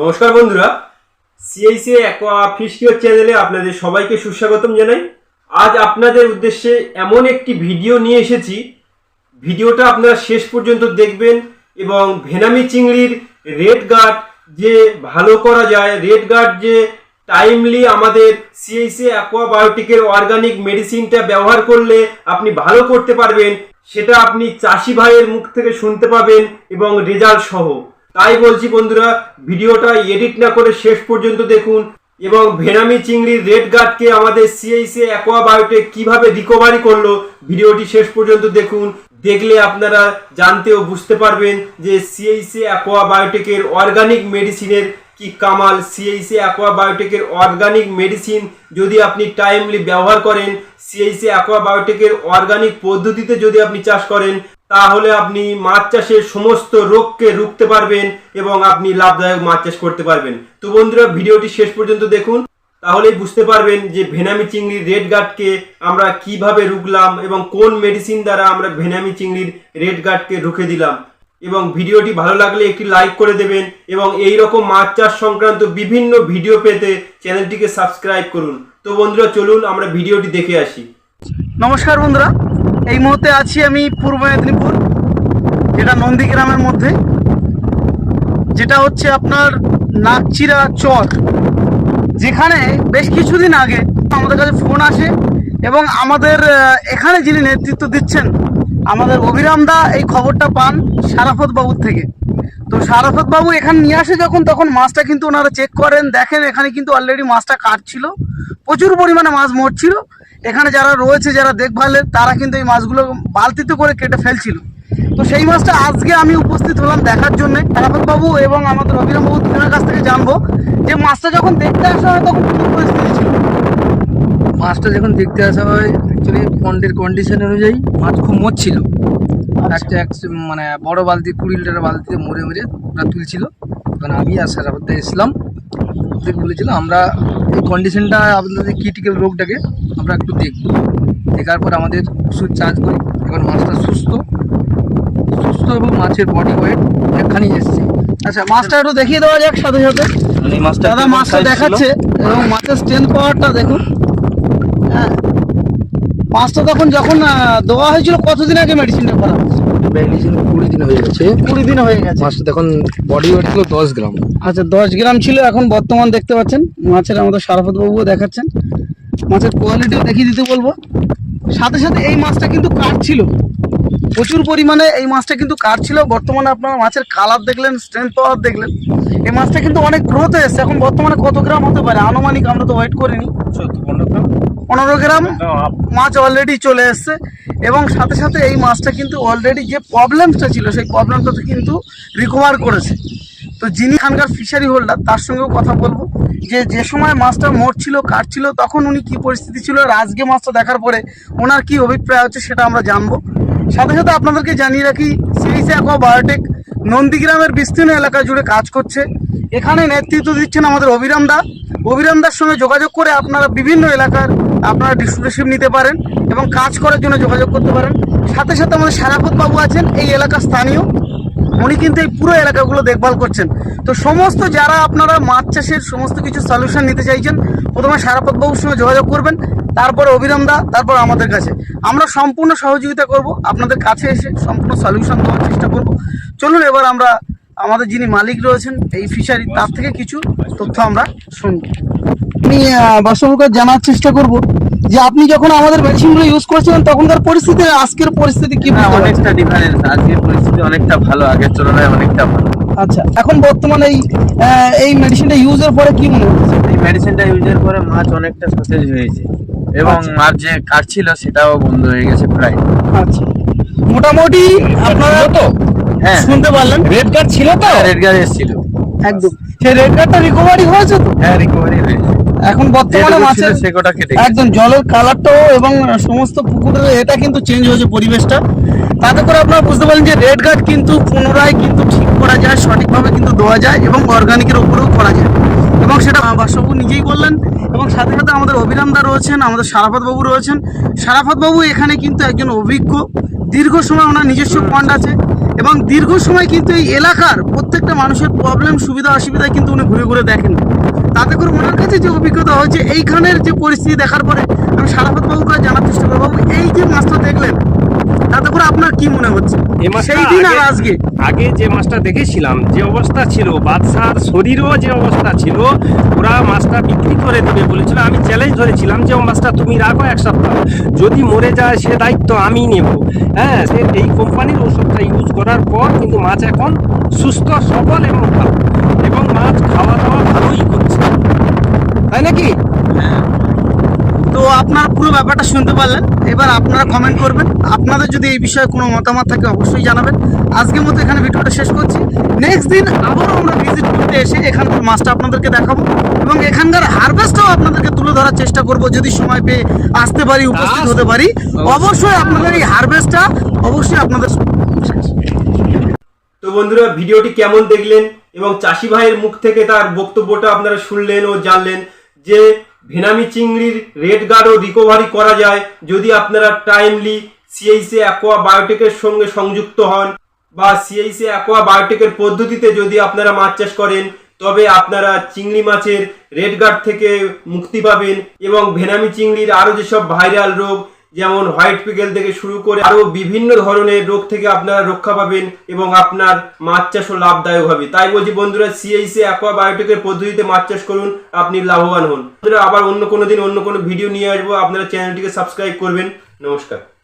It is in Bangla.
নমস্কার বন্ধুরা সিআইসি অ্যাকোয়া ফিস্টিও চ্যানেলে আপনাদের সবাইকে সুস্বাগতম জানাই। আজ আপনাদের উদ্দেশ্যে এমন একটি ভিডিও নিয়ে এসেছি। ভিডিওটা আপনারা শেষ পর্যন্ত দেখবেন এবং ভেনামি চিংড়ির রেড গার্ড যে ভালো করা যায়, রেড গার্ড যে টাইমলি আমাদের সিআইসি অ্যাকোয়াবায়োটিকের অর্গানিক মেডিসিনটা ব্যবহার করলে আপনি ভালো করতে পারবেন, সেটা আপনি চাষি ভাইয়ের মুখ থেকে শুনতে পাবেন এবং রেজাল্ট সহ। তাই বলছি বন্ধুরা, ভিডিওটা এডিট না করে শেষ পর্যন্ত দেখুন এবং ভেনামি চিংড়ির রেড গার্ডকে আমাদের সিআইসি অ্যাকোয়াবায়োটেক কীভাবে রিকভারি করল, ভিডিওটি শেষ পর্যন্ত দেখুন। দেখলে আপনারা জানতে ও বুঝতে পারবেন যে সিআইসি অ্যাকোয়াবায়োটেকের অর্গানিক মেডিসিনের কি কামাল। সিআইসি অ্যাকোয়াবায়োটেকের অর্গানিক মেডিসিন যদি আপনি টাইমলি ব্যবহার করেন সিআইসি অ্যাকোয়াবায়োটেকের অর্গানিক পদ্ধতিতে যদি আপনি চাষ করেন তাহলে আপনি মাছ চাষের সমস্ত রোগকে রুখতে পারবেন এবং আপনি লাভদায়ক মাছ চাষ করতে পারবেন। তো বন্ধুরা, ভিডিওটি শেষ পর্যন্ত দেখুন, তাহলেই বুঝতে পারবেন যে ভেনামি চিংড়ির রেড গার্ডকে আমরা কীভাবে রুখলাম এবং কোন মেডিসিন দ্বারা আমরা ভেনামি চিংড়ির রেড গার্ডকে রুখে দিলাম। এবং ভিডিওটি ভালো লাগলে একটি লাইক করে দেবেন এবং এই রকম মাছ চাষ সংক্রান্ত বিভিন্ন ভিডিও পেতে চ্যানেলটিকে সাবস্ক্রাইব করুন। তো বন্ধুরা, চলুন আমরা ভিডিওটি দেখে আসি। নমস্কার বন্ধুরা এই মুহূর্তে আছি আমি পূর্ব মেদিনীপুর, যেটা নন্দীগ্রামের মধ্যে, যেটা হচ্ছে আপনার নাকচিরা চর, যেখানে বেশ কিছুদিন আগে আমাদের কাছে ফোন আসে এবং আমাদের এখানে যিনি নেতৃত্ব দিচ্ছেন, আমাদের অভিরাম দা এই খবরটা পান সারাফত বাবুর থেকে। তো সারাফত বাবু এখানে নিয়ে আসে যখন, তখন মাছটা কিন্তু ওনারা চেক করেন, দেখেন এখানে কিন্তু অলরেডি মাছটা কাটছিল, প্রচুর পরিমাণে মাছ মরছিল। এখানে যারা রয়েছে যারা দেখভালের তারা কিন্তু এই মাছগুলো বালতিতে করে কেটে ফেলছিল। তো সেই মাছটা আজকে আমি উপস্থিত হলাম দেখার জন্য। বাবু এবং আমাদের বাবু দুজনের কাছ থেকে জানব যে মাছটা যখন দেখতে আসা হয় তখন কি পরিস্থিতি ছিল? মাছটা যখন দেখতে আসা হয় অ্যাকচুয়ালি পন্ডের কন্ডিশন অনুযায়ী মাছ খুব মরছিল একটা এক মানে বড় বালতি কুড়ি লিটার বালতিতে মরে মরে ওরা তুলছিল। তখন আমি আর এসলাম। ওদের বলেছিল আমরা এই কন্ডিশনটা আপনাদের ক্রিটিক্যাল রোগটাকে আমরা একটু দেখব। দেখার পর আমাদের ওষুধ চার্জ করি। এবার মাছটা সুস্থ সুস্থ এবং মাছের বডি ওয়েট একখানি এসছে। আচ্ছা মাছটা একটু দেখিয়ে দেওয়া যাক সাথে সাথে। মাছটা দাদা মাছটা দেখাচ্ছে এবং মাছের স্ট্রেন্থ পাওয়ারটা দেখুন। হ্যাঁ। মাছটা তখন যখন দেওয়া হয়েছিল কতদিন আগে মেডিসিনটা করা হয়েছে? কুড়ি দিন হয়ে গেছে। কুড়ি দিন হয়ে গেছে। মাছটা তখন বডি ওয়েট ছিল দশ গ্রাম। আচ্ছা দশ গ্রাম ছিল এখন বর্তমান দেখতে পাচ্ছেন মাছের আমাদের সারাফত বাবুও দেখাচ্ছেন। মাছের কোয়ালিটিও দেখিয়ে দিতে বলব। সাথে সাথে এই মাছটা কিন্তু কাটছিল প্রচুর পরিমাণে এই মাছটা কিন্তু কাটছিল বর্তমানে আপনারা মাছের কালার দেখলেন স্ট্রেংথ পাওয়ার দেখলেন। এই মাছটা কিন্তু অনেক গ্রোথ এসেছে। এখন বর্তমানে কত গ্রাম হতে পারে? আনুমানিক আমরা তো ওয়েট করিনি। পনেরো গ্রাম। মাছ অলরেডি চলে এসছে। এবং সাথে সাথে এই মাছটা কিন্তু অলরেডি যে প্রবলেমসটা ছিল সেই প্রবলেমটা কিন্তু রিকভার করেছে। তো যিনি এখানকার ফিশারি হোল্ডার তার সঙ্গেও কথা বলব। যে যে সময় মাছটা মরছিল কাটছিল তখন উনি কি পরিস্থিতি ছিল আর আজকে মাছটা দেখার পরে ওনার কি অভিপ্রায় হচ্ছে সেটা আমরা জানব। সাথে সাথে আপনাদেরকে জানিয়ে রাখি সিরিসে অ্যাকোয়া বায়োটেক নন্দীগ্রামের বিস্তীর্ণ এলাকা জুড়ে কাজ করছে। এখানে নেতৃত্ব দিচ্ছেন আমাদের অভিরাম দা। অভিরাম দার সঙ্গে যোগাযোগ করে আপনারা বিভিন্ন এলাকার আপনারা ডিস্ট্রিবিউশন নিতে পারেন এবং কাজ করার জন্য যোগাযোগ করতে পারেন। সাথে সাথে আমাদের সারাপত বাবু আছেন, এই এলাকার স্থানীয়। উনি কিন্তু এই পুরো এলাকাগুলো দেখভাল করছেন। তো সমস্ত যারা আপনারা মাছ চাষের সমস্ত কিছু সলিউশন নিতে চাইছেন, প্রথমে সারাপত বাবুর সঙ্গে যোগাযোগ করবেন, তারপর অভিরাম দা, তারপর আমাদের কাছে। আমরা সম্পূর্ণ সহযোগিতা করব, আপনাদের কাছে এসে সম্পূর্ণ সলিউশন দেওয়ার চেষ্টা করব। চলুন এবার আমরা, আমাদের যিনি মালিক রয়েছেন, এই ফিশারি তার থেকে কিছু তথ্য আমরা শুনব। আমি বাস্তবকে জানার চেষ্টা করব যে আপনি যখন আমাদের মেডিসিনগুলো ইউজ করেছিলেন তখনকার পরিস্থিতি আজকের পরিস্থিতি কি হ্যাঁ, অনেকটা ডিফারেন্স আজকের পরিস্থিতি অনেকটা ভালো আগের তুলনায় অনেকটা ভালো। আচ্ছা এখন বর্তমানে এই আহ, এই মেডিসিনটা ইউজের পরে কি মনে হচ্ছে? এই মেডিসিনটা ইউজের পরে মাছ অনেকটা সতেজ হয়েছে। এবং আচ্ছা। মাছ যে কাটছিল সেটাও বন্ধ হয়ে গেছে প্রায়। আচ্ছা। মোটামুটি আপনারা তো? হ্যাঁ। শুনতে পারলেন? রেড কার্ড ছিল তো? রেড গাছ এসেছিল। একদম। সেই রেড কার্ডটা রিকভারি হয়েছে তো? হ্যাঁ রিকভারি হয়েছে। এখন বর্তমানে মাছের। একদম জলের কালারটাও এবং সমস্ত পুকুরের এটা কিন্তু চেঞ্জ হয়েছে পরিবেশটা। তাতে করে আপনারা বুঝতে পারেন যে রেড গার্ড কিন্তু পুনরায় কিন্তু ঠিক করা যায় সঠিকভাবে কিন্তু দেওয়া যায় এবং অর্গানিকের উপরেও করা যায়। এবং সেটা বাসবাবু নিজেই বললেন এবং সাথে সাথে আমাদের অভিরামদা রয়েছেন আমাদের সারাফত বাবু রয়েছেন। সারাফত বাবু এখানে কিন্তু একজন অভিজ্ঞ। দীর্ঘ সময় ওনার নিজস্ব পয়েন্ট আছে এবং দীর্ঘ সময় কিন্তু এই এলাকার প্রত্যেকটা মানুষের প্রবলেম সুবিধা অসুবিধা কিন্তু উনি ঘুরে ঘুরে দেখেন তাতে করে ওনার কাছে যে অভিজ্ঞতা হয়েছে। এইখানের যে পরিস্থিতি দেখার পরে আমি সারাফত বাবুকে জানার চেষ্টা করব। এই যে মাছটা দেখলেন তাতে করে আপনার কি মনে হচ্ছে? সেই দিন আর আজকে? আগে যে মাছটা দেখেছিলাম যে অবস্থা ছিল বাদশার শরীরও যে অবস্থা ছিল ওরা মাছটা বিক্রি করে দেবে বলেছিল। আমি চ্যালেঞ্জ ধরেছিলাম যে ও মাছটা তুমি রাখো এক সপ্তাহ। যদি মরে যায় সে দায়িত্ব আমি নেব। হ্যাঁ সে এই কোম্পানির ওষুধটা ইউজ করার পর কিন্তু মাছ এখন সুস্থ সবল এবং ভালো। এবং মাছ খাওয়া দাওয়া ভালোই করছে। তাই নাকি? তো আপনারা পুরো ব্যাপারটা শুনতে পারলেন। এবার আপনারা কমেন্ট করবেন। আপনাদের যদি এই বিষয়ে কোনো মতামত থাকে অবশ্যই জানাবেন। আজকের মতো এখানে ভিডিওটা শেষ করছি। নেক্সট দিন আবারও আমরা ভিজিট করতে এসে এখানকার মাছটা আপনাদেরকে দেখাবো এবং এখানকার হারভেস্টটাও আপনাদেরকে তুলে ধরার চেষ্টা করব যদি সময় পেয়ে আসতে পারি উপস্থিত হতে পারি। অবশ্যই আপনাদের এই হারভেস্টটা অবশ্যই আপনাদের তো বন্ধুরা ভিডিওটি কেমন দেখলেন? এবং চাষি ভাইয়ের মুখ থেকে তার বক্তব্যটা আপনারা শুনলেন ও জানলেন যে ভেনামি চিংড়ির রেড গার্ডও রিকভারি করা যায় যদি আপনারা টাইমলি সিএইসি অ্যাকোয়া বায়োটেকের সঙ্গে সংযুক্ত হন বা সিএইসি অ্যাকোয়া বায়োটেকের পদ্ধতিতে যদি আপনারা মাছ চাষ করেন, তবে আপনারা চিংড়ি মাছের রেড গার্ড থেকে মুক্তি পাবেন এবং ভেনামি চিংড়ির আরও যেসব ভাইরাল রোগ যেমন হোয়াইট পিকেল থেকে শুরু করে আরও বিভিন্ন ধরনের রোগ থেকে আপনারা রক্ষা পাবেন এবং আপনার মাছ চাষও লাভদায়ক হবে। তাই বলছি বন্ধুরা সিএইসি অ্যাকোয়া বায়োটেকের পদ্ধতিতে মাছ চাষ করুন, আপনি লাভবান হন। বন্ধুরা, আবার অন্য কোনো দিন অন্য কোনো ভিডিও নিয়ে আসব। আপনারা চ্যানেলটিকে সাবস্ক্রাইব করবেন। নমস্কার।